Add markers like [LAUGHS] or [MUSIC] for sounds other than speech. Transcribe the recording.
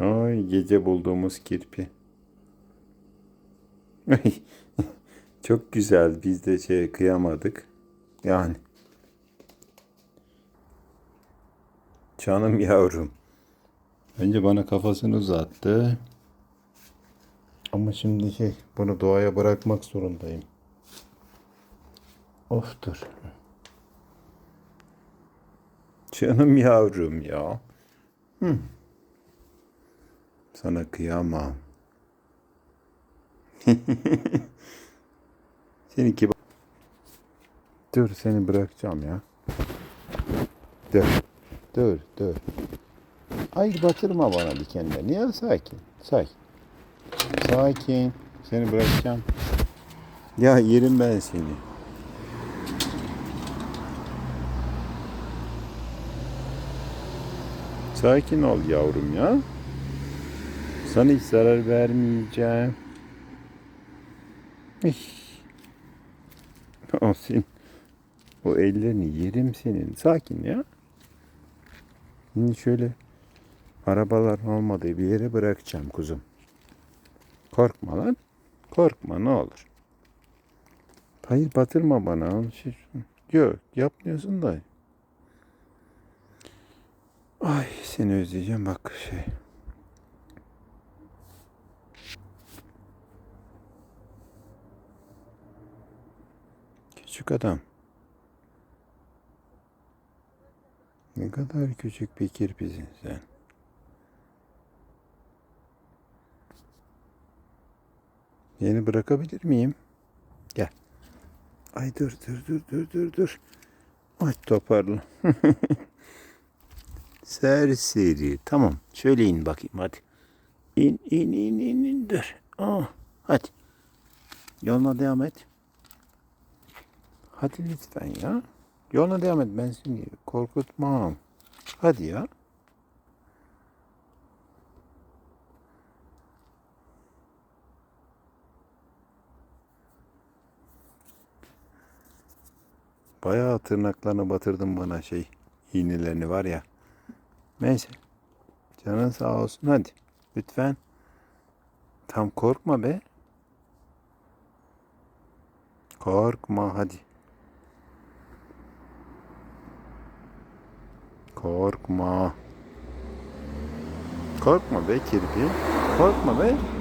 Ay gece bulduğumuz kirpi. [LAUGHS] Çok güzel. Biz de şey kıyamadık. Yani. Canım yavrum. Önce bana kafasını uzattı. Ama şimdi şey bunu doğaya bırakmak zorundayım. Of dur. Canım yavrum ya. Hı. Sana kıyamam. [LAUGHS] Seninki Dur seni bırakacağım ya. Dur. Dur dur. Ay batırma bana dikenlerini ya sakin. Sakin. Sakin. Seni bırakacağım. Ya yerim ben seni. Sakin ol yavrum ya. Sana hiç zarar vermeyeceğim. O senin. O ellerini yerim senin. Sakin ya. Şimdi şöyle arabalar olmadığı bir yere bırakacağım kuzum. Korkma lan. Korkma ne olur. Hayır batırma bana. Yok yapmıyorsun da. Ay seni özleyeceğim bak şey. Küçük adam. Ne kadar küçük bir kirpisin sen. Yeni bırakabilir miyim? Gel. Ay dur dur dur dur dur dur. Ay toparla. [LAUGHS] Serseri. Tamam. Şöyle in bakayım hadi. İn in in in in dur. Oh, hadi. Yoluna devam et. Hadi lütfen ya. Yoluna devam et. Ben seni korkutmam. Hadi ya. Bayağı tırnaklarını batırdın bana şey. iğnelerini var ya. Neyse. Canın sağ olsun hadi. Lütfen. Tam korkma be. Korkma hadi. Korkma. Korkma be kirpi. Korkma be.